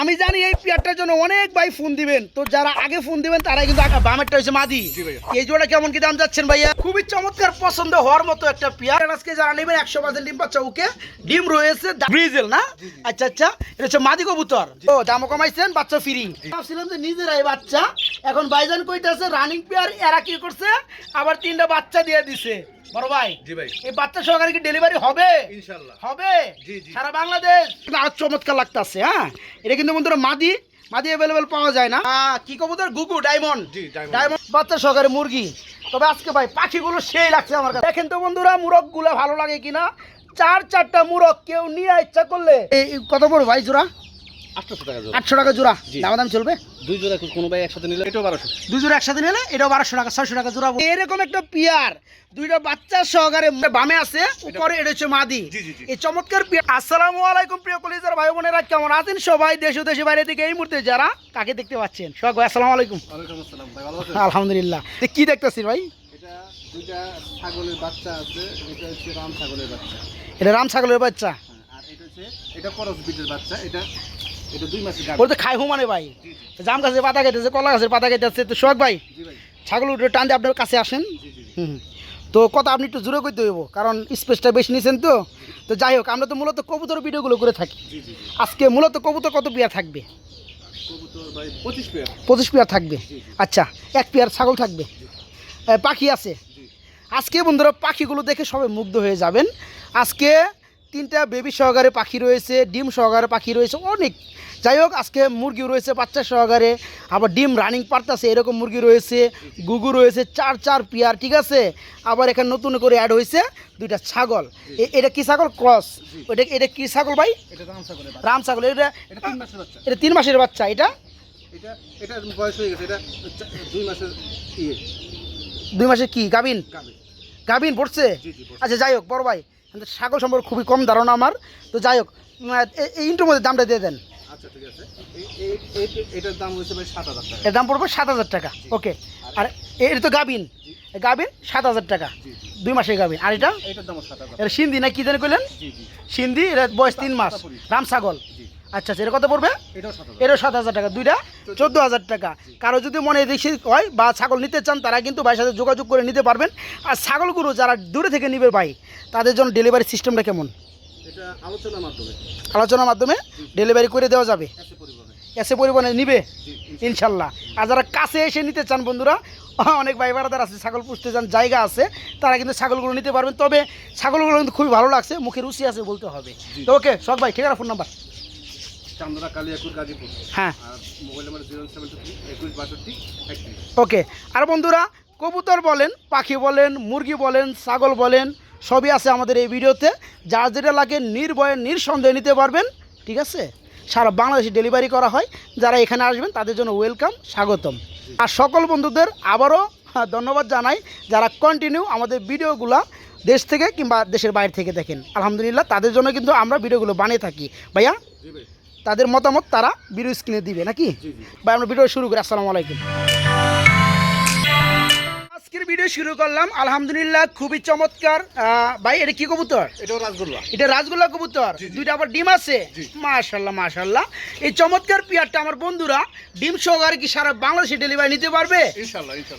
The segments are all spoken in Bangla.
আমি জানি এই পেয়ারটার জন্য অনেক ভাই ফোন দিবেন। তো যারা আগে ফোন দিবেন তারাই কিন্তু আগে বামেরটা হয়েছে মাদি। এই জোড়া কেমন কি দাম যাচ্ছেন ভাইয়া? খুবই চমৎকার পছন্দ হওয়ার মতো একটা পেয়ার। আজকে যারা নেবেন একশো পার্সেন্ট ডিম পাচ্ছে ওকে। ডিম রয়েছে ব্রিজেল না? আচ্ছা আচ্ছা। এটা হচ্ছে মাদি কবুতর। ও দামও কমাইছেন বাচ্চা ফ্রি। ভাবছিলাম যে নিজেরাই বাচ্চা। এখন বাইজান কইতেছে রানিং পেয়ার এরা কি করছে? আবার তিনটা বাচ্চা দিয়ে দিছে। বড় ভাই জি ভাই। এই বাচ্চা সহকারে কি ডেলিভারি হবে? ইনশাল্লাহ। হবে? জি, জি। সারা বাংলাদেশ। আর চমৎকার লাগতাছে হ্যাঁ? এটা কিন্তু বন্ধুরা মাদি মাদি অ্যাভেলেবেল পাওয়া যায় না। আহ, কি কবুতর? গুগু ডায়মন্ড। ডায়মন্ড বাচ্চা সহকারে মুরগি। তবে আজকে ভাই পাখিগুলো সেই লাগছে আমার কাছে। দেখেন তো বন্ধুরা মুরগগুলো ভালো লাগে কিনা? চার চারটা মুরগ কেউ নিয়ে ইচ্ছা করলে এই কত বড় ভাই জোড়া? আটশো টাকা জোড়া। দাম দাম চলবে? দুই জোড়া কোনো ভাই একসাথে নিলে? এটাও বারোশো। দুই জোড়া একসাথে নিলে এটাও বারোশো টাকা ছয়শো টাকা জোড়া। এরকম একটা পিয়ার দুইটা বাচ্চা সহকারে বামে আছে উপরে এটা হচ্ছে মাদি। এই চমৎকার পিয়ার। আসসালামু আলাইকুম প্রিয় কলিজার ভাই বোনেরা কেমন আছেন সবাই? দেশ ও দেশে বাইরে থেকে এই মুহূর্তে যারা কাকে দেখতে পাচ্ছেন? ভাই আসসালামু আলাইকুম। ওয়ালাইকুম আসসালাম ভাই ভালো আছেন? আলহামদুলিল্লাহ। কি দেখতেছি ভাই? এটা দুইটা ছাগলের বাচ্চা আছে এটা হচ্ছে রাম ছাগলের বাচ্চা। এটা রাম ছাগলের বাচ্চা? হ্যাঁ, আর এটা হচ্ছে এটা করস বিটের বাচ্চা এটা এটা দুই মাসের তো খাই হুমানে ভাই। জাম গাছের পাতা কেটেছে কলা গাছের পাতা কেটেছে তো সোহাগ ভাই ছাগল উঠে টান দিয়ে আপনার কাছে আসেন। হুম তো কথা আপনি একটু জোরে করতে হইব কারণ স্পেসটা বেশি নিয়েছেন তো। তো যাই হোক আমরা তো মূলত কবুতর ভিডিওগুলো করে থাকি। আজকে মূলত কবুতর কত পেয়ার থাকবে? পঁচিশ পেয়ার থাকবে। আচ্ছা এক পেয়ার ছাগল থাকবে। পাখি আছে? আজকে বন্ধুরা পাখিগুলো দেখে সবাই মুগ্ধ হয়ে যাবেন। আজকে তিনটা বেবি সহকারে পাখি রয়েছে ডিম সহকারে পাখি রয়েছে অনেক। যাই হোক আজকে মুরগি রয়েছে বাচ্চা সহকারে আবার ডিম রানিং পারতাছে এরকম মুরগি রয়েছে গুগু রয়েছে চার চার পেয়ার ঠিক আছে? আবার এখানে নতুন করে অ্যাড হয়েছে দুইটা ছাগল। এটা কি ছাগল? ক্রস। ওইটা এটা কি ছাগল ভাই? রাম ছাগল এটা। এটা তিন মাসের বাচ্চা। এটা তিন মাসের বাচ্চা এটা? এটা এটা বয়স হয়ে গেছে এটা দুই মাসের ইয়ে। দুই মাসের কি? গাবিন গাবিন পড়ছে। আচ্ছা যাই হোক বড় ভাই। ছাগল সম্পর্কে খুবই কম ধারণা আমার। তো যাই হোক এই ইন্টুর মধ্যে দামটা দিয়ে দেন। আচ্ছা ঠিক আছে। এই- এই- এই- এটার দাম হচ্ছে ভাই সাত হাজার টাকা। এর দাম পড়বে সাত হাজার টাকা। ওকে আর এর তো গাবিন গাবিন সাত হাজার টাকা। দুই মাসের গাবিন আর এটা? এটার দাম সাত হাজার এটা সিন্ধি না কি জানি জি সিন্ধি এটা বয়স তিন মাস। রাম ছাগল। আচ্ছা আচ্ছা এটা কত পড়বে? এটাও সাত হাজার। এরও সাত হাজার টাকা দুইটা? চোদ্দ হাজার টাকা। কারও যদি মনে বেশি হয় বা ছাগল নিতে চান তারা কিন্তু ভাইয়ের সাথে যোগাযোগ করে নিতে পারবেন। আর ছাগলগুলো যারা দূরে থেকে নিবে ভাই তাদের জন্য ডেলিভারি সিস্টেমটা কেমন? আলোচনার মাধ্যমে। আলোচনার মাধ্যমে ডেলিভারি করে দেওয়া যাবে। এসে পরিবহনে। নিবে? ইনশাল্লাহ। আর যারা কাছে এসে নিতে চান বন্ধুরা অনেক ভাই বারাদার আছে ছাগল পুষতে চান জায়গা আছে তারা কিন্তু ছাগলগুলো নিতে পারবেন। তবে ছাগলগুলো কিন্তু খুবই ভালো লাগছে মুখে রুচি আছে বলতে হবে। তো ওকে শখ ভাই ঠিক আছে ফোন নাম্বার চান্দরা কালিয়াকুর গাজীপুর। হ্যাঁ। আর mobile number zero seven two three একুশ বাষট্টি ওকে আর বন্ধুরা কবুতর বলেন পাখি বলেন মুরগি বলেন ছাগল বলেন সবই আছে আমাদের এই ভিডিওতে। যার যেটা লাগে নির্ভয়ে নিঃসন্দেহে নিতে পারবেন ঠিক আছে? সারা বাংলাদেশে ডেলিভারি করা হয়। যারা এখানে আসবেন তাদের জন্য ওয়েলকাম স্বাগতম। আর সকল বন্ধুদের আবারও হ্যাঁ, ধন্যবাদ জানাই যারা কন্টিনিউ আমাদের ভিডিওগুলো দেশ থেকে কিংবা দেশের বাইরে থেকে দেখেন। আলহামদুলিল্লাহ তাদের জন্য কিন্তু আমরা ভিডিওগুলো বানিয়ে থাকি। ভাইয়া? তাদের মতামত তারা ভিডিও স্ক্রিনে দিবে নাকি? ভাই আমরা ভিডিও শুরু করি আসসালামু আলাইকুম। আজকের ভিডিও শুরু করলাম আলহামদুলিল্লাহ খুবই চমৎকার। ভাই এটা কি কবুতর? এটাও রাসগোল্লা। এটা রাজগোল্লা কবুতর। দুইটা আবার ডিম আছে। মাশাল্লাহ মাশাল্লাহ এই চমৎকার পিয়ারটা আমার বন্ধুরা ডিম সহকারে কি সারা বাংলাদেশে ডেলিভারি নিতে পারবে?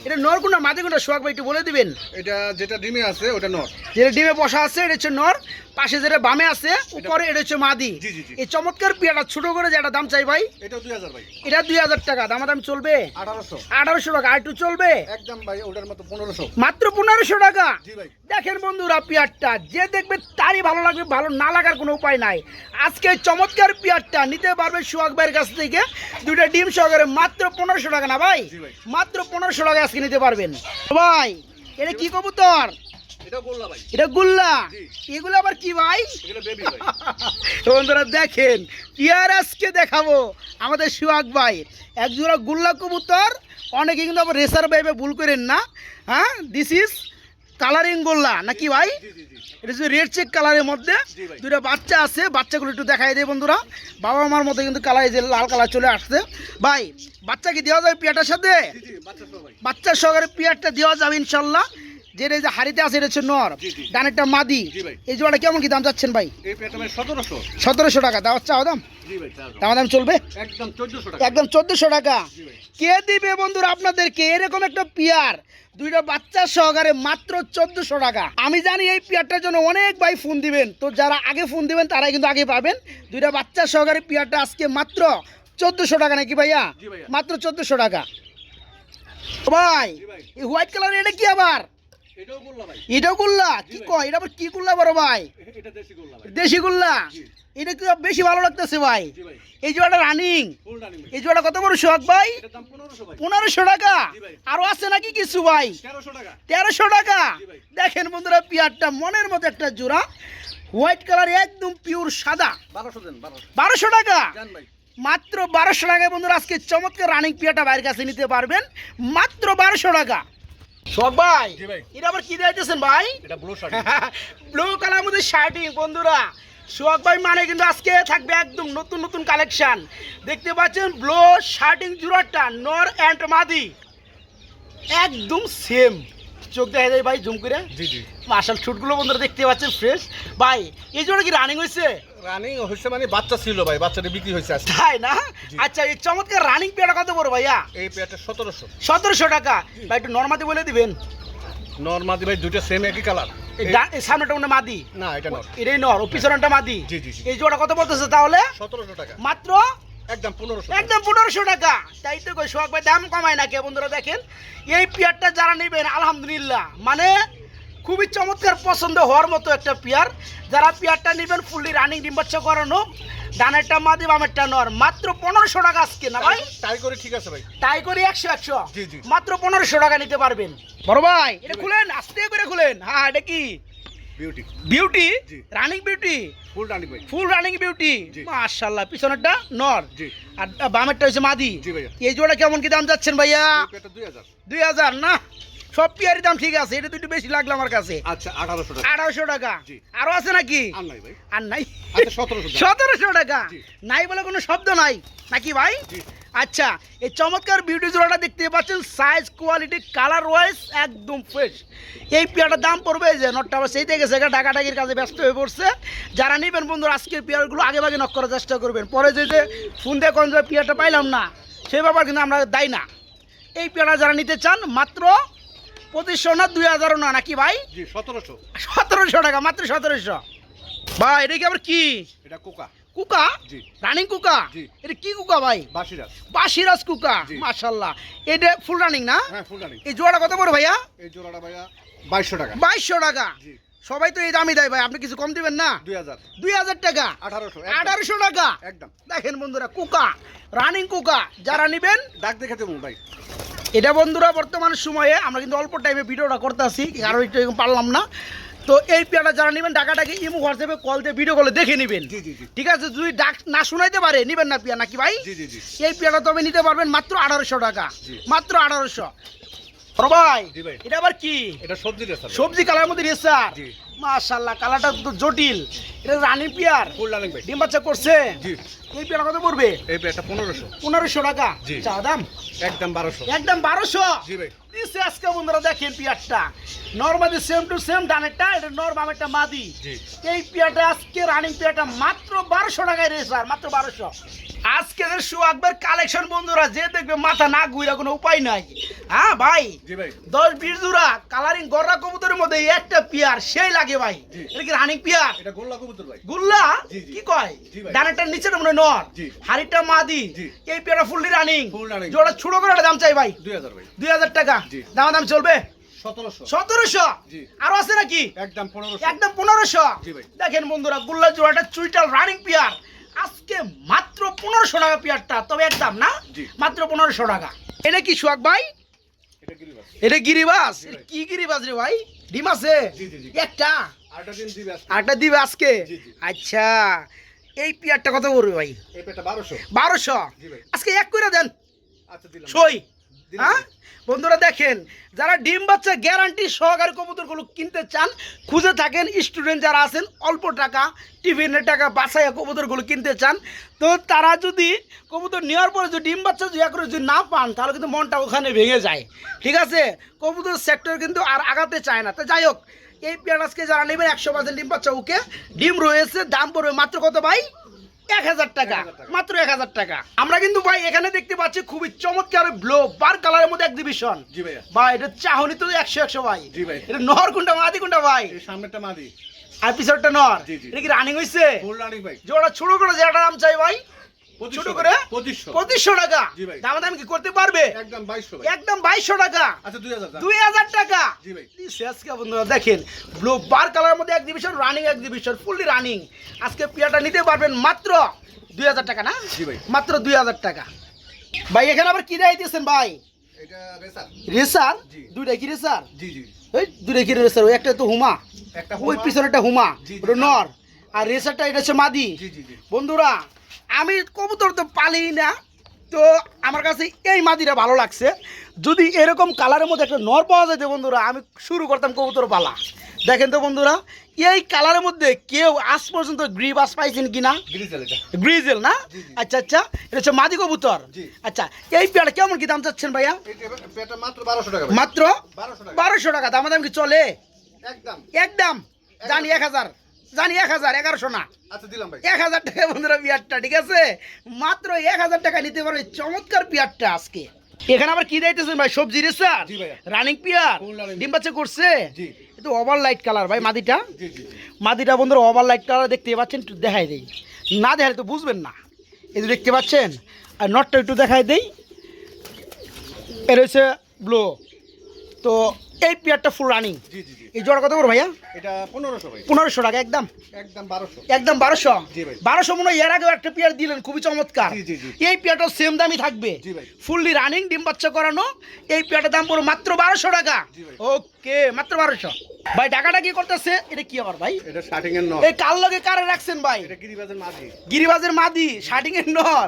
এটা নরকুন্ডা মাঝে সোহাগ ভাই একটু বলে দিবেন। এটা যেটা ডিমে আছে ওটা নর। যেটা ডিমে বসা আছে এটা হচ্ছে নর। পাশে যেটা বামে আছে উপরে এটা হচ্ছে মাদি। এই চমৎকার পিয়ারটা ছোট করে যেটা দাম চাই ভাই? এটাও দুই হাজার ভাই। এটা দুই হাজার টাকা দাম দাম চলবে? আঠারোশো। আঠারোশো টাকা আর একটু চলবে? একদম ভাই ওটার মতো পনেরোশো। মাত্র পনেরোশো টাকা? দেখেন বন্ধুরা পিয়ারটা যে দেখবে তারই ভালো লাগবে ভালো না লাগার কোনো উপায় নাই। আজকে চমৎকার পিয়ারটা নিতে পারবে সোহাগ ভাইয়ের কাছ থেকে। দুইটা ডিম সহকারে মাত্র পনেরোশো টাকা না ভাই? মাত্র পনেরোশো টাকা আজকে নিতে পারবেন। ভাই এটা কি কবুতর? এটা গুল্লা এগুলো আবার কি ভাই? বন্ধুরা দেখেন পিয়ার আজকে দেখাবো আমাদের সুহাগ ভাই। এক জোড়া গুল্লা কবুতর অনেকে কিন্তু আবার রেসার ভাইবে ভুল করেন না। হ্যাঁ দিস ইজ কালারিং গোল্লা নাকি ভাই? এটা হচ্ছে রেড চেক কালারের মধ্যে বাচ্চা আছে বাচ্চাগুলো একটু দেখাই দেয় বন্ধুরা। বাবা মার মতো কিন্তু কালার যে লাল কালার চলে আসছে। ভাই বাচ্চা কি দেওয়া যাবে পিয়াটার সাথে? বাচ্চা বাচ্চার সহকারে পিয়ারটা দেওয়া যাবে ইনশাল্লাহ। এই যে হাড়িতে আছে এটা হচ্ছে নর। ডানেরটা মাদি। এই জোড়াটা কেমন কি দাম চাচ্ছেন ভাই? সতেরোশো। টাকা। দাম? চাও দাম। দাম দাম চলবে? একদম চোদ্দশো টাকা। কে দিবে বন্ধুরা আপনাদেরকে? এরকম একটা পিয়ার। দুইটা বাচ্চা সহকারে মাত্র চোদ্দশো টাকা। আমি জানি এই পিয়ারটার জন্য অনেক ভাই ফোন দিবেন। তো যারা আগে ফোন দিবেন তারাই কিন্তু আগে পাবেন। দুইটা বাচ্চা সহকারে পিয়ারটা আজকে মাত্র চোদ্দশো টাকা নাকি ভাইয়া? মাত্র চোদ্দশো টাকা। ভাই। এই হোয়াইট কালার এটা কি আবার? এটাও গুল্লা কি কয়? এটা আবার কি গুল্লা বড় ভাই? দেশি গুল্লা এটা কি বেশি ভালো লাগতেছে ভাই? এই জোড়াটা রানিং এই জোড়া কত বড় সোহাগ ভাই? পনেরোশো টাকা। আরও আছে নাকি কিছু ভাই? তেরোশো টাকা। টাকা। দেখেন বন্ধুরা পিয়ারটা মনের মতো একটা জোড়া। হোয়াইট কালার একদম পিওর সাদা। বারোশো টাকা? মাত্র বারোশো টাকায় বন্ধুরা আজকে চমৎকার রানিং পিয়াটা বাইরের কাছে নিতে পারবেন। মাত্র বারোশো টাকা। শখ ভাই? এটা আবার কি দিতেছেন ভাই? এটা ব্লু শার্ট ব্লু কালার মধ্যে শার্টিং বন্ধুরা। সোহাগ ভাই মানে কিন্তু আজকে থাকবে একদম নতুন নতুন কালেকশন দেখতে পাচ্ছেন ব্লু শার্টিং জুড়াটা নর অ্যান্ড মাদি। একদম সেম চোখ দেখা যায় ভাই জুম করে। জি জি। মার্শাল শুটগুলো বন্ধুরা দেখতে পাচ্ছেন ফ্রেশ ভাই এই জোড়া কি রানিং হয়েছে রানিং হচ্ছে মানে বাচ্চা ছিল ভাই বাচ্চাটা বিক্রি হয়েছে আজকে। তাই না? আচ্ছা এই চমৎকার রানিং পেয়ারটা কত বড় ভাইয়া? এই পেয়ারটা সতেরোশো। সতেরোশো টাকা। ভাই একটু নর্মাদি বলে দিবেন। নর্মাদি ভাই দুইটা সেম একই কালার এই সামনেটা মনে মাদি? না এটা নর। এটাই নর ও পিছনটা মাদি? জি, জি, জি। এই জোড়া কত বলতেছে তাহলে? সতেরোশো টাকা। মাত্র? একদম পনেরোশো একদম পনেরোশো টাকা। তাই তো কই সোহাগ ভাই দাম কমায় না কে বন্ধুরা দেখেন এই পেয়ারটা যারা নেবেন আলহামদুলিল্লাহ। মানে খুবই চমৎকার পছন্দ হওয়ার মতো একটা পেয়ার। যারা পেয়ারটা নেবেন ফুললি রানিং ডিম্বাচ্ছ করানো ডানেরটা মাদি বামেরটা নর। মাত্র পনেরোশো টাকা আজকে না ভাই? তাই করে ঠিক আছে ভাই। তাই করে একশো একশো। মাত্র পনেরোশো টাকা নিতে পারবেন। বড় ভাই এটা খুলেন আস্তে করে খুলেন। হ্যাঁ এটা কি? Beauty beauty running beauty full running ভাই। ফুল রানিং বিউটি জি। মাশাল্লাহ পিছনেরটা নর। জি। আর বামেরটা হচ্ছে মাদি। এই জোড়া কেমন কি দাম যাচ্ছেন ভাইয়া? এই পেয়ারটা দুই হাজার। দুই হাজার না? সব পিয়ারি দাম ঠিক আছে এটা তো একটু বেশি লাগল আমার কাছে। আচ্ছা আঠারোশো টাকা। আঠারোশো টাকা। আরও আছে নাকি? আর নাই ভাই। আর নাই? আচ্ছা সতেরোশো টাকা। নাই বলে কোনো শব্দ নাই। নাকি ভাই? আচ্ছা এই চমৎকার বিউটি জোড়াটা দেখতে পাচ্ছেন সাইজ কোয়ালিটি কালার ওয়াইজ একদম ফ্রেশ এই পেয়ারটার দাম পড়বে যে নটটা আবার সেই থেকে সেখানে ডাকাডাকির কাজে ব্যস্ত হয়ে পড়ছে। যারা নেবেন বন্ধুরা আজকের পেয়ারগুলো আগে ভাগে নক করার চেষ্টা করবেন। পরে যে যে ফোন দিয়ে কোন যে পেয়ারটা পাইলাম না সেই ব্যাপার কিন্তু আমরা দাই না। এই পেয়ারটা যারা নিতে চান মাত্র পঁচিশশো না দুই হাজারও না নাকি ভাই? সতেরোশো। সতেরোশো টাকা মাত্র সতেরোশো। ভাই এটা কি আবার কি? এটা কোকা। কুকা? রানিং কুকা? এটা কি কুকা ভাই? বাসিরাজ বাসিরাজ কুকা? জি। মাশাল্লাহ। এটা ফুল রানিং না? হ্যাঁ ফুল রানিং এই জোড়াটা কত পড়ে ভাইয়া? এই জোড়াটা ভাইয়া বাইশশো টাকা। বাইশশো টাকা। সবাই তো এই দামই দেয় ভাই আপনি কিছু কম দিবেন না? দুই হাজার। দুই হাজার টাকা? আঠারোশো আঠারোশো টাকা? একদম। দেখেন বন্ধুরা কুকা রানিং কুকা যারা নেবেন ডাক দেখে দেবো ভাই। এটা বন্ধুরা বর্তমান সময়ে আমরা কিন্তু অল্প টাইমে ভিডিওটা করতে আসি কারণ একটু এরকম পারলাম না। তো এই পেয়ারটা যারা নেবেন ডাকাটাকে ইমো হোয়াটসঅ্যাপে কল দিয়ে ভিডিও কলে দেখে নেবেন। ঠিক আছে যদি ডাক না শোনাইতে পারে নেবেন না পিয়া নাকি ভাই? এই পেয়ারটা তবে নিতে পারবেন মাত্র আঠারোশো টাকা। মাত্র আঠারোশো। ভাই ভাই। এটা আবার কি? এটা সবজি সবজি কালার মধ্যে রেসার জি। মাশাল্লাহ কালারটা তো জটিল। এটা রানি পিয়ার। ফুল রানিং ভাই। ডিম বাচ্চা করছে? জি। এই পেয়ার কত পড়বে? এই পেয়ারটা টাকা। চা দাম? একদম বারোশো। একদম বারোশো? জি ভাই। দিচ্ছে আজকে বন্ধুরা দেখেন পিয়ারটা নর্মাদি সেম টু সেম ডানেরটা এটা নর বামেরটা মাদি এই পেয়ারটা আজকে রানিং পেয়ারটা মাত্র বারোশো টাকায় রেসার মাত্র বারোশো আজকে শো একবার কালেকশন বন্ধুরা যে দেখবে মাথা না ঘুরা কোনো উপায় নাই হ্যাঁ ভাই দশ বিশ জোড়া কালারিং গররা কবুতরের মধ্যে একটা পিয়ার সেই লাগে ভাই। এটা কি রানিং পিয়ার এটা গোল্লা। কি কয়। ডানেরটার নিচেটা মনে হয় নর। হাড়িটা মাদি এই পেয়ারটা ফুললি রানিং জোড়া ছোট করে একটা দাম চাই ভাই দুই হাজার ভাই দুই হাজার টাকা। দাম দাম চলবে? সতেরোশো। আরও আছে নাকি? একদম পনেরোশো। একদম পনেরোশো? দেখেন বন্ধুরা গুল্লা জোড়াটা চুইটাল রানিং পিয়ার আজকে মাত্র পনেরোশো টাকা পিয়ারটা তবে একদম না? মাত্র পনেরোশো টাকা। এটা কি সোহাগ ভাই? এটা গিরিবাস গিরিবাস কি গিরিবাস রে ভাই? ডিম আছে। একটা? আটটা দিন দিবে আজকে। আচ্ছা। এই পিয়ারটা কত পড়বে ভাই? বারোশো। বারোশো? আজকে এক করে দেন। আচ্ছা সই। হ্যাঁ? বন্ধুরা দেখেন যারা ডিম বাচ্চা গ্যারান্টি সহকারে কবুতরগুলো কিনতে চান খুঁজে থাকেন স্টুডেন্ট যারা আছেন অল্প টাকা টিফিনের টাকা বাসায় কবুতরগুলো কিনতে চান। তো তারা যদি কবুতর নেওয়ার পরে যদি ডিম বাচ্চা যদি করে যদি না পান তাহলে কিন্তু মনটা ওখানে ভেঙে যায়। ঠিক আছে? কবুতর সেক্টর কিন্তু আর আগাতে চায় না। তো যাই হোক এই পেঁয়াজকে যারা নেবেন একশো পার্সেন্ট ডিম বাচ্চা ওকে। ডিম রয়েছে দাম পড়বে মাত্র কত ভাই? এক হাজার টাকা মাত্র এক হাজার টাকা। আমরা কিন্তু ভাই এখানে দেখতে পাচ্ছি খুবই চমৎকার ব্লো বার কালারের মধ্যে এক্সিবিশন ভাই এটা চাহনি তো একশো একশো ভাই। ভাই। এটা নহর কোনটা মাদি কোনটা ভাই? সামনেটা মাদি। আর পিছনটা নর। এটা কি রানিং হয়েছে ভাই। জোড়া ছোট করে যেটা নাম চাই ভাই ছোট করে পঁচিশশো। পঁচিশশো টাকা। দাম দাম কি করতে পারবে? একদম বাইশশো টাকা। আচ্ছা দুই হাজার টাকা। জি ভাই। শেষকে বন্ধুরা দেখেন ব্লু বার কালার মধ্যে exhibition running exhibition fully running আজকে পিয়াটা নিতে পারবেন মাত্র দুই হাজার টাকা না? মাত্র দুই হাজার টাকা। ভাই এখানে আবার কি দেয় দিয়েছেন ভাই? রেসার। দুইটা কি রেসার ওই দুইটা কি রেসার ওই একটা তো হুমা। একটা ওই হুমা। পিছনেটা হুমা। নর। আর রেসারটা এটা হচ্ছে মাদি। বন্ধুরা আমি কবুতর তো পালি না। তো আমার কাছে এই মাদিটা ভালো লাগছে। যদি এরকম কালারের মধ্যে একটা নর পাওয়া যেত বন্ধুরা আমি শুরু করতাম কবুতর পালা। দেখেন তো বন্ধুরা এই কালারের মধ্যে কেউ আজ পর্যন্ত গ্রিবাস পাইছেন কিনা? গ্রিজেল এটা। গ্রিজেল না। আচ্ছা আচ্ছা এটা হচ্ছে মাদি কবুতর। আচ্ছা এই পেয়ারটা কেমন কি দাম চাচ্ছেন ভাইয়া? মাত্র বারোশো টাকা দাম দাম কি চলে? একদম। একদম। জানি এক হাজার। জানি এক হাজার এগারোশো না। আচ্ছা দিলাম এক হাজার টাকা বন্ধুরা বিয়ারটা ঠিক আছে? মাত্র এক হাজার টাকা নিতে পারবে চমৎকার পিয়ারটা আজকে। এখানে আবার কি দিতেছেন ভাই? সবজি রে স্যার? রানিং পিয়ার ডিম বাচ্চা করছে? এটা ওভার লাইট কালার ভাই মাদিটা? মাদিটা বন্ধুরা ওভার লাইট কালার দেখতে পাচ্ছেন একটু দেখাই দেই। না দেখালে তো বুঝবেন না। এই যে দেখতে পাচ্ছেন আর নটটা একটু দেখাই দেই। এর হচ্ছে ব্লো তো এই পিয়ারটা ফুল রানিং এই জোড়া কত করে ভাইয়া? এটা পনেরোশো পনেরোশো টাকা একদম? একদম বারোশো। একদম বারোশো? বারোশো মনে এর আগেও একটা পেয়ার দিলেন খুবই চমৎকার। এই পেয়ারটাও সেম দামই থাকবে। ফুললি রানিং ডিম বাচ্চা করানো এই পেয়ারটার দাম পড়ো মাত্র বারোশো টাকা। ওকে মাত্র বারোশো। ভাই টাকাটা কি করতেছে? এটা কি আবার ভাই? এটা শার্টিং এর নর। এই কাল লগে কারে রাখছেন ভাই? এটা গিরিবাজের মাঝি। গিরিবাজের মাদি শার্টিং এর নর।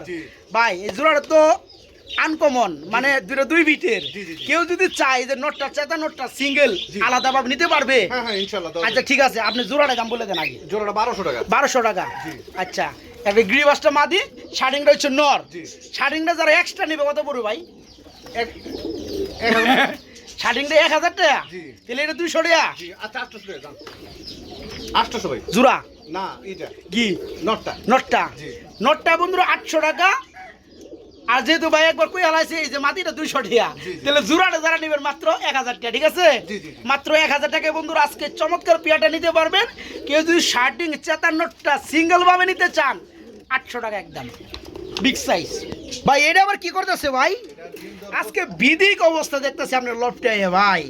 ভাই এই জোড়াটা তো আনকমন মানে দুটো দুই বিটের। কেউ যদি চায় যে নোটটা চেতা নোটটা সিঙ্গেল আলাদা আলাদাভাবে নিতে পারবে। হ্যাঁ হ্যাঁ আচ্ছা ঠিক আছে আপনি জোড়াটা দাম বলে দেন আগে। জোড়াটা বারোশো টাকা। বারোশো টাকা। আচ্ছা একটা গ্রিবাসটা মাদি শার্টিংটা হচ্ছে নর। শার্টিংটা যারা এক্সট্রা নেবে কত পড়বে ভাই? শার্টিংটা এক হাজার টাকা। তাহলে এটা দুইশো টাকা। আচ্ছা আটশোশো আটশোশো ভাই। জোড়া? না এইটা। কি? নটটা। নটটা। নটটা বন্ধুরা আটশো টাকা আর যেহেতু ভাই একবার কই হালাইছে এই যে মাটিটা দুইশো জি। তাহলে জোড়াটা যারা নেবেন মাত্র এক হাজার টাকা ঠিক আছে। মাত্র এক হাজার টাকায় বন্ধুরা আজকে চমৎকার পেয়াটা নিতে পারবেন। কেউ যদি শার্টিং চেতার নোটটা সিঙ্গেল ভাবে নিতে চান আটশো টাকা একদম। বিগ সাইজ ভাই এটা আবার কি করতেছে ভাই? আজকে বিদিক অবস্থা দেখতেছে আপনার লফটে ভাই।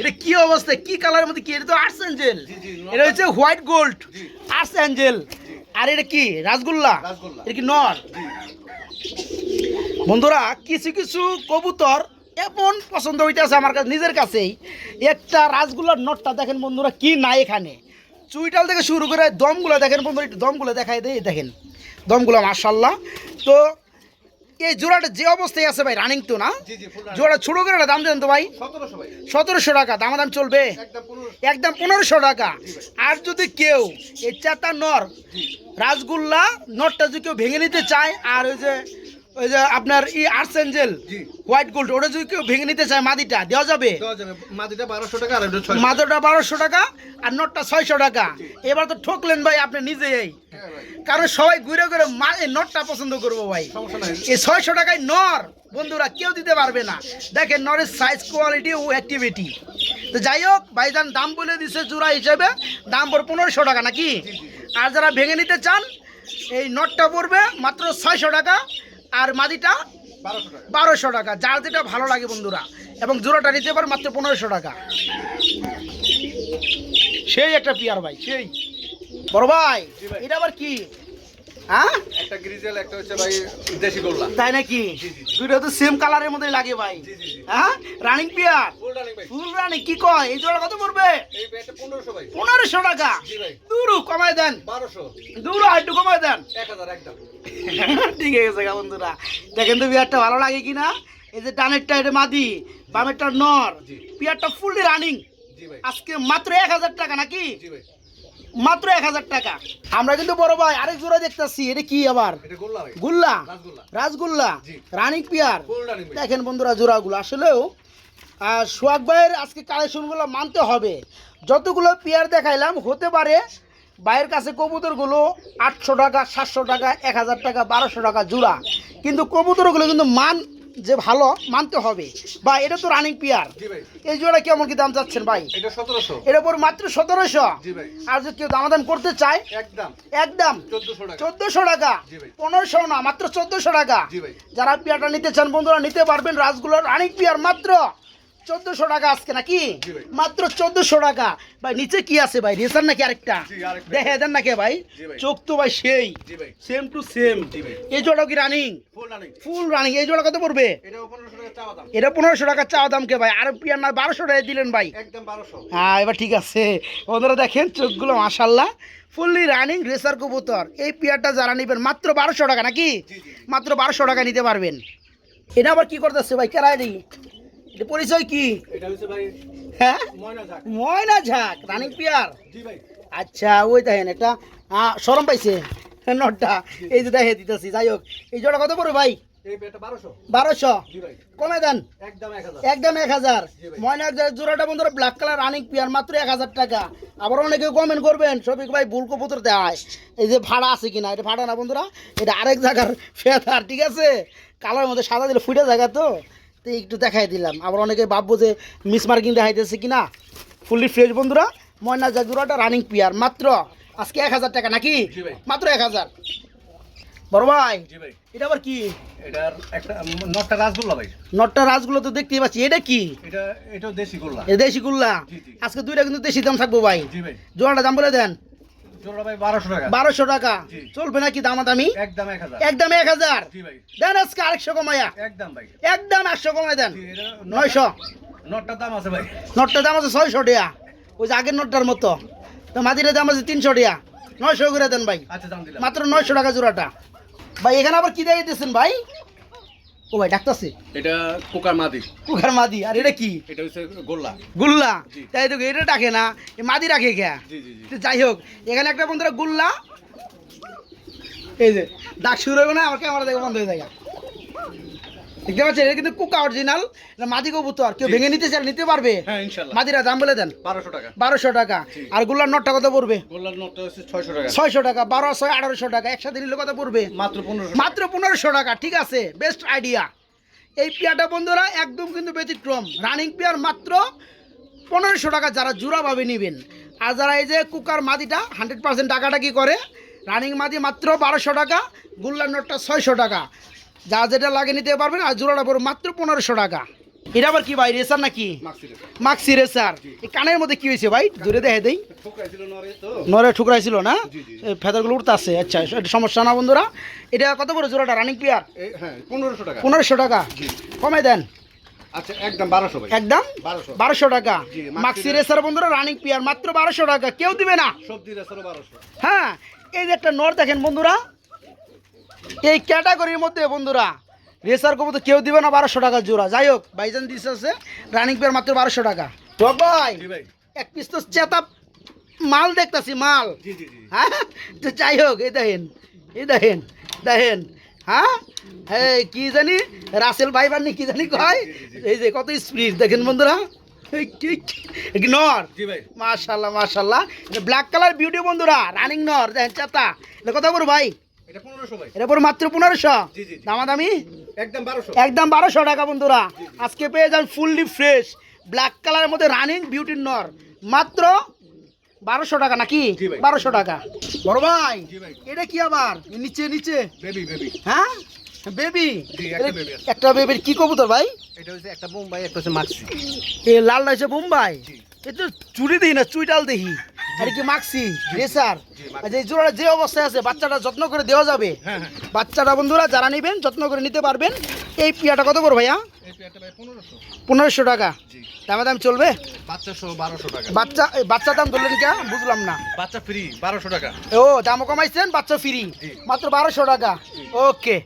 এটা কি অবস্থা? কি কালারের মধ্যে কি? এটা তো আর্টস অ্যাঞ্জেল এটা হচ্ছে হোয়াইট গোল্ড। আর্টস অ্যাঞ্জেল আর এটা কি? রাসগোল্লা। এটা কি নর? বন্ধুরা কিছু কিছু কবুতর এমন পছন্দ হইতেছে আমার কাছে নিজের কাছেই। একটা রাসগোল্লার নটটা দেখেন বন্ধুরা কি নাই এখানে। চুইটাল থেকে শুরু করে দমগুলো দেখেন বন্ধুরা একটু দমগুলো দেখাই দেয় দেখেন। দমগুলো মার্শাল্লাহ তো এই জোড়াটা যে অবস্থায় আছে ভাই রানিং তো না? জোড়া ছোট করে দাম দেন তো ভাই? সতেরোশো টাকা দাম দাম চলবে? একদম পনেরোশো। টাকা। আর যদি কেউ এই চারটা নর রাসগোল্লা নটটা যদি কেউ ভেঙে নিতে চায় আর ওই যে ওই যে আপনার ই আর্টস এঞ্জেল হোয়াইট গোল্ড ওটা যদি কেউ ভেঙে নিতে চায় মাদিটা দেওয়া যাবে? মাদিটা বারোশো টাকা আর এটা বারোশো টাকা আর নটটা ছয়শো টাকা। এবার তো ঠকলেন ভাই আপনি নিজেই হ্যাঁ কারণ সবাই ঘুরে ঘুরে নটটা পছন্দ করব ভাই। এই ছয়শো টাকায় নর বন্ধুরা কেউ দিতে পারবে না। দেখেন নরের সাইজ কোয়ালিটি ও অ্যাক্টিভিটি তো যাই হোক ভাইজান দাম বলে দিছে জোড়া হিসেবে দাম পড়ে পনেরোশো টাকা নাকি? আর যারা ভেঙে নিতে চান এই নটটা পড়বে মাত্র ছয়শো টাকা। আর মাদিটা বারোশো টাকা। যার যেটা ভালো লাগে বন্ধুরা। এবং জোড়াটা নিতে পারে মাত্র পনেরোশো টাকা। সেই একটা পিয়ার ভাই সেই। বড় ভাই। এটা আবার কি? হ্যাঁ? একটা গ্রিজেল একটা হচ্ছে ভাই দেশি গোল্লা। তাই নাকি। তো সেম কালারের মধ্যে লাগে ভাই। হ্যাঁ? রানিং পিয়ার ফুল ফুল কি কয়? এই জোড়া কত পড়বে? পনেরোশো টাকা। দূরু কমায় দেন। একটু কমায় ঠিক আছে বন্ধুরা। দেখেন তো বিয়ারটা ভালো লাগে কিনা এই যে ডানেরটা এটা মাদি বামেরটা নর। পিয়ারটা ফুললি রানিং আজকে মাত্র এক হাজার টাকা নাকি? জি ভাই। মাত্র এক হাজার টাকা। আমরা কিন্তু বড় ভাই আরেক জোড়া দেখতেছি এটা কি আবার? গোল্লা ভাই। গুল্লা? রাসগোল্লা। রাসগুল্লা? জি। Running pair? দেখেন বন্ধুরা জোড়াগুলো আসলেও সোহাগ ভাইয়ের আজকে কালেকশনগুলো মানতে হবে। যতগুলো পেয়ার দেখাইলাম হতে পারে ভাইয়ের কাছে কবুতরগুলো আটশো টাকা সাতশো টাকা এক হাজার টাকা বারোশো টাকা জোড়া। কিন্তু কবুতরগুলো কিন্তু মান যে ভালো মানতে হবে। বা এটা তো রানিং পিয়ার এই জোড়া কেমন কি দাম চাচ্ছেন ভাই? এটা সতেরোশো। এটা পর মাত্র সতেরোশো। আর যদি কেউ দামাদাম করতে চায় একদম। একদম। চোদ্দশো টাকা। চোদ্দোশো টাকা। পনেরোশো না মাত্র চোদ্দোশো টাকা। যারা পিয়ারটা নিতে চান বন্ধুরা নিতে পারবেন রাজগুলোর রানিং পিয়ার মাত্র। চোদ্দশো টাকা আজকে নাকি? মাত্র চোদ্দশো টাকা। ভাই নিচে কি আছে ভাই? রেসার নাকি আরেকটা? দেখে দেন নাকি ভাই। চোখ তো ভাই সেই। সেম টু সেম এই জোড়া কি রানিং ফুল রানিং এই জোড়া কত পড়বে? এটা পনেরোশো টাকা চাওয়া দাম কে ভাই? আর পিয়ার না বারোশো টাকা দিলেন ভাই। হ্যাঁ এবার ঠিক আছে। ওনারা দেখেন চোখগুলো মাসাল্লাহ ফুললি রানিং রেসার কবুতর। এই পেয়ারটা যারা নেবেন মাত্র বারোশো টাকা নাকি? মাত্র বারোশো টাকা নিতে পারবেন। এটা আবার কি করতেছে ভাই? কেরাই এটা পরিচয় কি? এটা হ্যাঁ? ময়না ঝাক। Running peer? জি ভাই। আচ্ছা ওই দেখেন সরম পাইছে। নটটা। এই যে দেখে দিতেছি যাই হোক। এই জোড়া কত পড়বে ভাই? বারোশো। কমে দেন। একদম এক হাজার। জোড়াটা বন্ধুরা ব্ল্যাক কালার রানিং পিয়ার মাত্র এক হাজার টাকা। আবার অনেকে কমেন্ট করবেন শফিক ভাই ভুল দেয়। এই যে ভাড়া আছে কিনা? এটা ভাড়া না বন্ধুরা এটা আরেক জায়গার ফেদার ঠিক আছে? কালার মধ্যে সাদা দিলে ফুটে জায়গা তো। তো একটু দেখাই দিলাম। আবার অনেকে ভাববো যে মিস মার্কিং দেখাইতেছে কিনা। ফুললি ফ্রেশ বন্ধুরা ময়না জোড়াটা রানিং পিয়ার মাত্র আজকে এক হাজার টাকা নাকি? মাত্র এক হাজার। বড় ভাই এটা আবার কি? এটার একটা নটটা রাসগোল্লা ভাই। নটটা রাজগুলো তো দেখতেই পাচ্ছি। এটা কি? এটা এটাও দেশি গোল্লা। এ দেশি গুল্লা। আজকে দুইটা কিন্তু দেশি দাম থাকব ভাই। জোড়াটা দাম বলে দেন। বারোশো টাকা। চলবে নাকি এক হাজার। একদম এক হাজার। দেন আজকে আরেকশো কমাইয়া একদম ভাই। একদম একশো কমাই দেন। নয়শো। নটটার দাম আছে ভাই। নোটটার দাম আছে ছয়শো টাকা ওই যে আগের নোটটার মতো। তো মাদিরের দাম আছে তিনশো টাকা নয়শো করে দেন ভাই। আচ্ছা দাম মাত্র নয়শো টাকা জোড়াটা। ভাই এখানে আবার কি দেখাইতেছেন ভাই? ও ভাই ডাক্তারছি এটা কুকার মাদি। কুকার মাদি আর এটা কি? এটা হচ্ছে গোল্লা। গুল্লা। তাই তো এটা ডাকে না এ মাদি রাখে কে? জি জি জি। যাই হোক এখানে একটা বন্ধুরা গুল্লা। এই যে ডাক শুরু হবে না আমার ক্যামেরা দেখে বন্ধ হয়ে যায়। দেখতে পাচ্ছেন? এটা কিন্তু কুকা অরিজিনাল মাদি কবুতর। কেউ ভেঙে নিতে নিতে পারবে। হ্যাঁ মাদিরা দাম বলে দেন। বারোশো টাকা। বারোশো টাকা। আর গুল্লার নটটা কত পড়বে? গোল্লার নটটা হচ্ছে ছয়শো টাকা। ছয়শো টাকা। বারো ছয় আঠারোশো টাকা। একসাথে নিলে কত পড়বে? মাত্র পনেরোশো। মাত্র পনেরোশো টাকা। ঠিক আছে। বেস্ট আইডিয়া এই পেয়ারটা বন্ধুরা একদম কিন্তু ব্যতিক্রম। রানিং পেয়ার মাত্র পনেরোশো টাকা। যারা জোড়াভাবে নেবেন। আর যারা এই যে কুকার মাদিটা হান্ড্রেড পার্সেন্ট টাকাটা কি করে রানিং মাদি মাত্র বারোশো টাকা। গুল্লার নোটটা ছয়শো টাকা। যা যেটা লাগে নিতে পারবেন আর জোড়াটা পড়বে মাত্র পনেরোশো টাকা। এটা আবার কি ভাই রেসার নাকি? Maxi racer. এই কানের মধ্যে কি হয়েছে ভাই? দূরে দেখে দেই। নরে ঠুকরাইছিল না। ফেদারগুলো উঠতে আছে আচ্ছা এটা সমস্যা না বন্ধুরা। এটা কত বড় জোড়াটা? রানিং হ্যাঁ পনেরোশো টাকা। পনেরোশো টাকা। কমে দেন। আচ্ছা একদম বারোশো টাকা। Maxi racer. বন্ধুরা রানিং পিয়ার মাত্র বারোশো টাকা। কেউ দিবে না। হ্যাঁ এই যে একটা নর দেখেন বন্ধুরা। এই ক্যাটাগরির মধ্যে বন্ধুরা রেসার কবো তো কেউ দিবে না বারোশো টাকা জোড়া। যাই হোক বাইজান দিস আছে রানিং পেয়ার মাত্র বারোশো টাকা। তো ভাই এক পিস তো চেতা মাল দেখতাছি মাল। হ্যাঁ? তো যাই হোক এই দেখেন এই দেখেন দেখেন হ্যাঁ? হ্যাঁ কি জানি রাসেল ভাই বান্নি কি জানি কয়? এই যে কত স্পিড দেখেন বন্ধুরা। নর। মাশাল্লাহ মাশাল্লাহ ব্ল্যাক কালার বিউটি বন্ধুরা রানিং নর দেখেন চাতা। এটা কত বড় ভাই এটা পনেরোশো মাত্র। দামাদামি? একদম বারোশো। একদম বারোশো টাকা বন্ধুরা। আজকে পেয়ে যান ফুললি ফ্রেশ ব্ল্যাক কালারের মধ্যে রানিং বিউটির নর। মাত্র বারোশো টাকা নাকি? বারোশো টাকা। বড় ভাই এটা কি আবার? নিচে নিচে? হ্যাঁ? বেবি? একটা বেবির কি কবুতর ভাই? এটা হচ্ছে একটা বোম্বাই একটা হচ্ছে মাক্সি। এ লাল রয়েছে বোম্বাই? জি। চুরি দিই না চুইটাল দেখি আর কি মাক্সি? রেসার জি। আচ্ছা এই জোড়া যে অবস্থায় আছে বাচ্চাটা যত্ন করে দেওয়া যাবে। হ্যাঁ হ্যাঁ বাচ্চাটা বন্ধুরা যারা নেবেন যত্ন করে নিতে পারবেন। এই পিয়াটা কত করে ভাইয়া? পনেরোশো। টাকা। দামে দাম চলবে? বাচ্চা বাচ্চা দাম ধরলেন কে? বুঝলাম না। বাচ্চা ফ্রি বারোশো টাকা। ও দামও কমাইছেন বাচ্চা ফ্রি। মাত্র বারোশো টাকা। ওকে।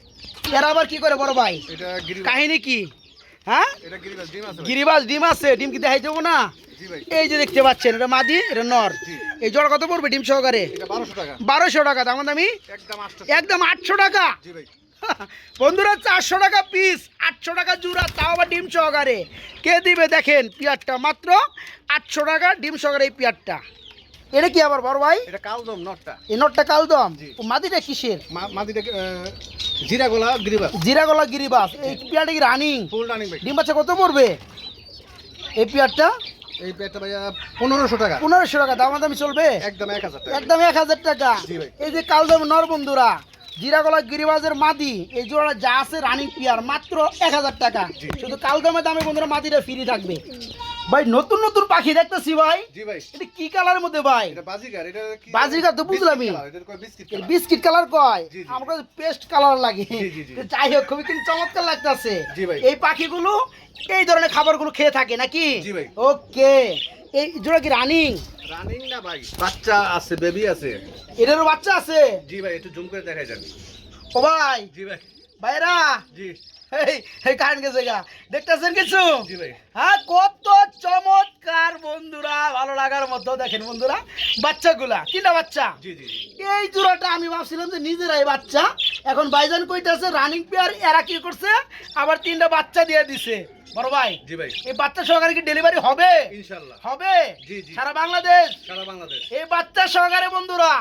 এরা আবার কি করে বড় ভাই? এটা কাহিনী কি? হ্যাঁ? গিরিবাস ডিম আছে ডিম কি দেখাই দেবো না? এই যে দেখতে পাচ্ছেন এটা মাদি এটা নর। এই জোড়া কত পড়বে ডিম সহকারে? বারোশো টাকা। বারোশো টাকা দাম দামি? একদম আটশো টাকা। বন্ধুরা চারশো টাকা পিস আটশো টাকা জুড়া তাও আবার ডিম সহকারে। কে দিবে দেখেন পিয়ারটা মাত্র আটশো টাকা ডিম সহকারে এই পিয়ারটা। এটা কি আবার বড় ভাই? এটা কালদম নটটা। এই নটটা কালদম? মাদিটা কিসের? মা- মাটিটা জিরা গোলা গিরিবাস। জিরা গলা গিরিবাস। এই পিয়ারটা কি রানিং ফুল রানিং ডিম বাচ্চা কত পড়বে? এই পিয়ারটা? এই পেটটা ভাইয়া পনেরোশো টাকা। পনেরোশো টাকা। দাম দামি চলবে? একদম এক হাজার টাকা। একদম এক হাজার টাকা। জি ভাই। এই যে কালদম নর বন্ধুরা জিরাগলা গিরিবাজের মাদি এই জোড়া যা আছে রানিং পিয়ার মাত্র এক হাজার টাকা। শুধু কালদমের দামে বন্ধুরা মাদিটা ফ্রি থাকবে। ভাই নতুন নতুন পাখি দেখতেছি ভাই। জি ভাই। এটা কি কালারের মধ্যে ভাই? এটা বাজিগার এটা কি বাজিগার তো বুঝলামই। বিস্কিট কালার, কয়। আমার কাছে পেস্ট কালার লাগে। যাই হোক খুবই কিন্তু চমৎকার লাগতেছে। জি ভাই। এই পাখিগুলো এই ধরনের খাবারগুলো খেয়ে থাকে নাকি? জি ভাই। ওকে। এই জোড়া কি রানিং? রানিং না ভাই বাচ্চা আছে বেবি আছে। এটারও বাচ্চা আছে? জি ভাই একটু জুম করে দেখাই যান। ও ভাই। জি ভাই। ভাইরা জি। এই কারেন্ট গেছে গা। দেখতেছেন কিছু? হ্যাঁ কত চমৎকার বন্ধুরা ভালো লাগার মতো। দেখেন বন্ধুরা বাচ্চাগুলা তিনটা বাচ্চা? এই জোড়াটা আমি ভাবছিলাম যে নিজেরাই বাচ্চা। এখন বাইজান কইতাছে রানিং পেয়ার এরা কি করছে? আবার তিনটা বাচ্চা দিয়ে দিছে। বড় ভাই জি ভাই। এই বাচ্চা সহকারে কি ডেলিভারি হবে? হবে? জি, জি। সারা বাংলাদেশ? সারা বাংলাদেশ। এই বাচ্চা সহকারে বন্ধুরা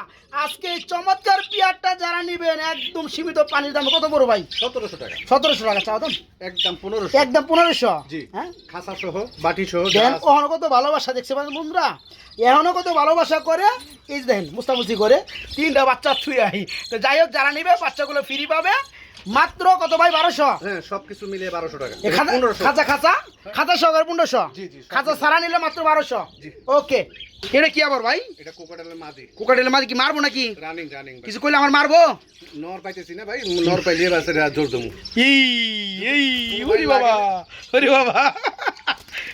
আজকে এই চমৎকার পেয়ারটা যারা নিবেন একদম সীমিত পানির দাম কত বড় ভাই? সতেরোশো টাকা। সতেরোশো টাকা চাও দাম একদম পনেরোশো। একদম পনেরোশো? জি। হ্যাঁ? খাসা সহ বাটি সহ দেন যা ওখানে কত ভালোবাসা দেখছে বন্ধুরা। এখনও কত ভালোবাসা করে এই দেখেন মুস্তামুস্তি করে তিনটা বাচ্চা থুই আই তো যাই হোক যারা নিবে বাচ্চাগুলো ফ্রি পাবে। মাত্র কত ভাই বারোশো? হ্যাঁ সবকিছু মিলিয়ে বারোশো টাকা। খাঁচা খাঁচা খাঁচা সহকারে পনেরোশো? জি, জি, সব খাঁচা সারা নিলে মাত্র বারোশো। ওকে। এটা কি আবার ভাই? এটা কোকাটেলের মাদি। কুকাটেলে মাঝে কি মারবো নাকি? রানিং রানিং কিছু কইলে আমার মারবো? নর পাইতেছি না ভাই নর পাইলে বাসে জোর দেবো। এই এই ওরে বাবা ওরে বাবা।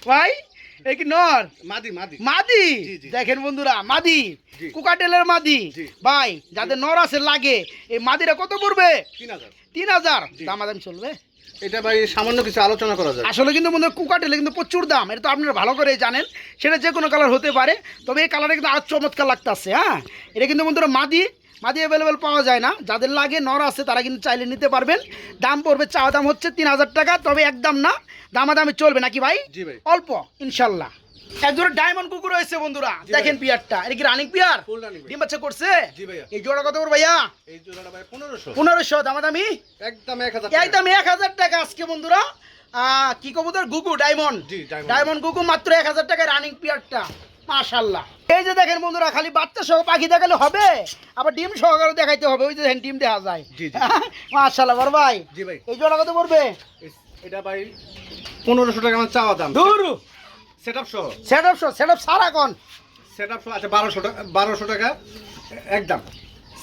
ভাই এই কি নর? মাদি মাদি। মাদি। দেখেন বন্ধুরা মাদি। কুকাটেলের মাদি। ভাই যাদের নর আছে লাগে। এই মাদিরা কত পড়বে? তিন হাজার। তিন হাজার। দামাদামি চলবে? এটা ভাই সামান্য কিছু আলোচনা করা যাবে আসলে কিন্তু বন্ধু কুকাটেলে কিন্তু প্রচুর দাম। এটা তো আপনারা ভালো করে জানেন। সেটা যে কোনো কালার হতে পারে। তবে এই কালারটা কিন্তু আরও চমৎকার লাগতেছে হ্যাঁ? এটা কিন্তু বন্ধুরা মাদি। মাদি অ্যাভেলেবেল পাওয়া যায় না। যাদের লাগে নর আছে তারা কিন্তু চাইলে নিতে পারবেন। দাম পড়বে চাওয়া দাম হচ্ছে তিন হাজার টাকা। তবে একদম না দামাদামি চলবে নাকি ভাই। অল্প ইনশাল্লাহ। একজোড়া ডায়মন্ড কুকুর রয়েছে বন্ধুরা। দেখেন পিয়ারটা। এটা কি রানিং পিয়ার ফুল রানিং ভাই ডিম বাচ্চা করছে? এই জোড়া কত করে ভাইয়া? এই জোড়াটা ভাই পনেরোশো। পনেরোশো দামাদামি? একদম এক হাজার একদম এক হাজার টাকা আজকে বন্ধুরা। কি কবুতর? গুগু ডায়মন্ড ডায়মন্ড ডায়মন্ড গুগু মাত্র এক হাজার টাকা রানিং পিয়ারটা মাশাল্লাহ এই যে দেখেন বন্ধুরা খালি বাচ্চা সহ পাখি দেখালে হবে আবার ডিম সহকারে দেখাইতে হবে। ওই যে দেখেন ডিম দেখা যায়। মাশাল্লাহ বড় ভাই। এই জোড়া কত পড়বে? এটা ভাই পনেরোশো টাকা আমার চাওয়া দাম। সেট আপ সহ সেট আপ সেট আপ সারা কোন। সেট আপ সহ আচ্ছা বারোশো টাকা বারোশো টাকা একদম।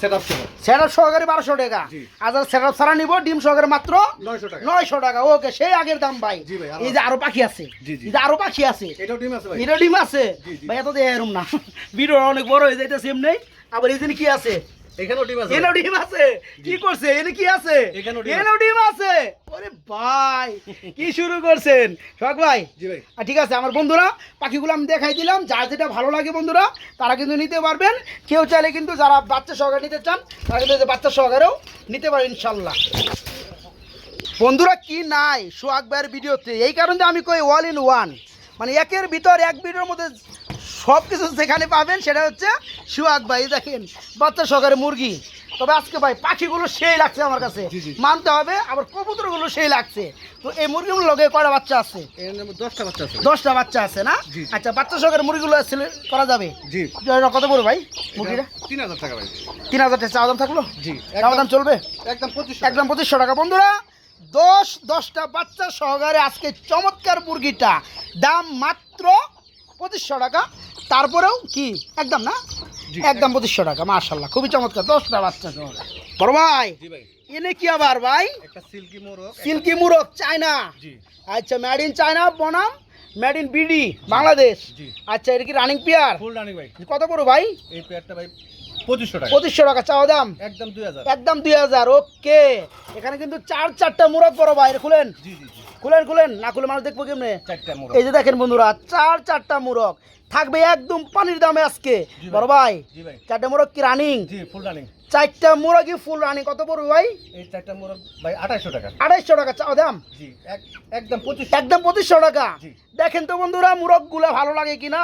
সহ সহকারে টাকা। আর সারা নিব ডিম সহকারে মাত্র নয়শো টাকা। নয়শো টাকা। ওকে সেই আগের দাম ভাই। এই যে আরও পাখি আছে। এই যে আরও পাখি আছে। এটাও ডিম আছে ভাই। এটা ডিম আছে। ভাই এত দিয়ে এরম না। ভিডিও অনেক বড় হয়ে যাইতেছে এমনি। আবার এই কি আছে? এখানেও ডিম আছে। এনো ডিম আছে। কি করছে? এনে কি আছে? এখানেও ডিম আছে। ওরে ভাই কি শুরু করছেন? শখ ভাই? জি ভাই। ঠিক আছে আমার বন্ধুরা পাখিগুলো আমি দেখাই দিলাম। যার যেটা ভালো লাগে বন্ধুরা তারা কিন্তু নিতে পারবেন। কেউ চাইলে কিন্তু যারা বাচ্চা সহকারে নিতে চান তারা কিন্তু বাচ্চা সহকারেও নিতে পারে ইনশাল্লাহ। বন্ধুরা কি নাই সোহাগ ভাইয়ের ভিডিওতে? এই কারণে আমি কই অল ইন ওয়ান মানে একের ভিতর এক ভিডিওর মধ্যে সব কিছু যেখানে পাবেন সেটা হচ্ছে সোহাগ ভাই দেখেন বাচ্চা সহকারে মুরগি। তবে আজকে ভাই পাখিগুলো সেই লাগছে আমার কাছে। মানতে হবে আবার কবুতরগুলো সেই লাগছে। তো এই মুরগিগুলোর লগে কয়টা বাচ্চা আছে? দশটা বাচ্চা আছে। দশটা বাচ্চা আছে না? আচ্ছা বাচ্চা সহকারে মুরগিগুলো করা যাবে? জি। কত পড়বে ভাই মুরগিটা? তিন হাজার টাকা ভাই। তিন হাজার টাকা চাওয়া দাম থাকল? জি চাওয়া দাম চলবে? একদম পঁচিশ একদম পঁচিশশো টাকা। বন্ধুরা দশ দশটা বাচ্চা সহকারে আজকে চমৎকার মুরগিটা। দাম মাত্র পঁচিশশো টাকা। তারপরেও কি? একদম না? একদম পঁচিশশো টাকা মার্শাল্লাহ খুবই চমৎকার দশটা বাচ্চা বড় ভাই এনে কি আবার ভাই? সিল্কি মোরগ সিল্কি মুরগ চায়না। আচ্ছা মেড ইন চায়না বনাম মেড ইন বিডি বাংলাদেশ। আচ্ছা এটা কি রানিং পেয়ার ফুল রানিং ভাই। কত পড়ো ভাই? এই পেয়ারটা ভাই পঁচিশশো টাকা। পঁচিশশো টাকা চাওয়া দাম? একদম দুই হাজার। একদম দুই হাজার ওকে এখানে কিন্তু চার চারটা মুরগ বড় ভাই খুলেন? জি জি। খুলেন খুলেন। না খুলে মানুষ দেখব কেমনে? এই যে দেখেন বন্ধুরা চার চারটা মুরগ থাকবে একদম পানির দামে আজকে। বড় ভাই চারটা মুরগ কি রানিং জি ফুল রানিং চারটা মুরগই ফুল রানিং কত পড়বে ভাই? এই চারটা মোড়ক ভাই আঠাইশো টাকা। আড়াইশো টাকা চাও দাম? একদম পঁচিশ একদম পঁচিশশো টাকা। দেখেন তো বন্ধুরা মুরগগুলো ভালো লাগে কিনা?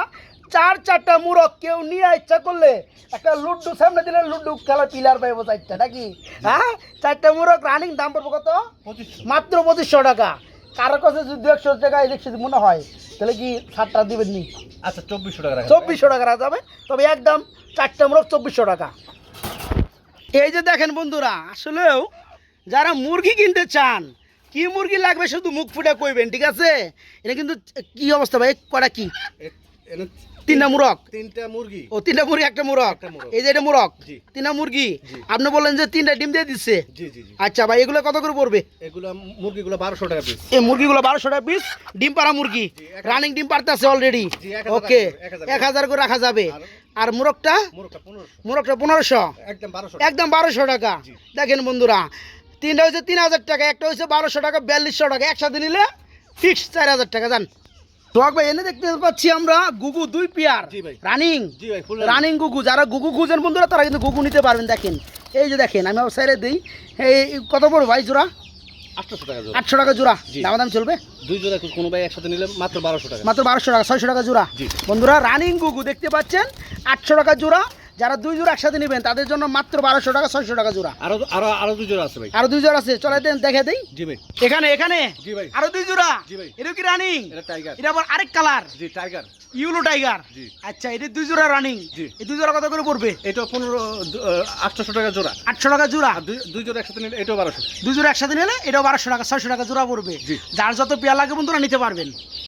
চার চারটা মুরগ কেউ নিয়ে ইচ্ছা করলে একটা লুড্ডু সামনে দিলে লুড্ডু খেলা পিলার পাইবো চারটা নাকি? হ্যাঁ? চারটা মুরগ রানিং দাম পড়ব কত? মাত্র পঁচিশশো টাকা। কারও কাছে যদি একশো টাকা একশো মনে হয় তাহলে কি সাতটা দিবেন নি? আচ্ছা চব্বিশশো টাকা চব্বিশশো টাকা রাখা যাবে। তবে একদম চারটা মোড়ক চব্বিশশো টাকা। এই যে দেখেন বন্ধুরা আসলেও যারা মুরগি কিনতে চান কি মুরগি লাগবে শুধু মুখ ফুটে কইবেন ঠিক আছে? এটা কিন্তু কি অবস্থা ভাই? কটা কি? তিনটা মুরগ। তিনটা মুরগি। ও তিনটা মুরগি একটা মুরগ। এই যে এটা মুরগ তিনটা মুরগি আপনি বললেন যে তিনটা ডিম দিয়ে দিচ্ছে। আচ্ছা ভাই এগুলো কত করে পড়বে? এগুলো মুরগিগুলো বারোশো টাকা পিস এই মুরগিগুলো বারোশো টাকা পিস ডিম পাড়া মুরগি। রানিং ডিম পারতেছে অলরেডি ওকে এক হাজার করে রাখা যাবে। আর- মুরগটা? মুরগটা পনেরোশো। একদম বারোশো টাকা। দেখেন বন্ধুরা তিনটা হচ্ছে তিন হাজার টাকা একটা হচ্ছে বারোশো টাকা বিয়াল্লিশশো টাকা। একসাথে নিলে ফিক্স চার হাজার টাকা যান ভাই এনে দেখতে পাচ্ছি আমরা গুগু দুই পেয়ার। রানিং। রানিং গুগু যারা গুগু খুঁজেন বন্ধুরা তারা কিন্তু গুগু নিতে পারবেন দেখেন। এই যে দেখেন আমি সাইডে দিই। এই কত ভাই জোড়া? আটশো টাকা জোড়া। দাম দাম চলবে? দুই জোড়া কোনো ভাই একসাথে নিলে মাত্র বারোশো টাকা। মাত্র বারোশো টাকা ছয়শো টাকা জোড়া। বন্ধুরা রানিং গুগু দেখতে পাচ্ছেন আটশো টাকা জোড়া। যারা দুই জোড়া একসাথে নেবেন তাদের জন্য মাত্র বারোশো টাকা ছয়শো টাকা জোড়া। আরও আরও আরও দুই জোড়া আছে ভাই। আরও দুই জোড়া আছে চলে দেন দেখে দেই। জি ভাই। এখানে এখানে? জি ভাই। আরও দুই জোড়া? জি ভাই। এটা কি রানিং এটা টাইগার এটা আবার আরেক কালার জি টাইগার ইউলো টাইগার জি। আচ্ছা এটা দুই জোড়া রানিং জি। এই দুই জোড়া কত করে পড়বে? এটা পনেরো আটশোশো টাকা জোড়া। আটশো টাকা জোড়া? দুই দুই জোড়া একসাথে নিলে এটাও বারোশো। দুই জোড়া একসাথে নিলে এটাও বারোশো টাকা ছয়শো টাকা জোড়া পড়বে। যার যত পেয়ার লাগে বন্ধুরা নিতে পারবেন।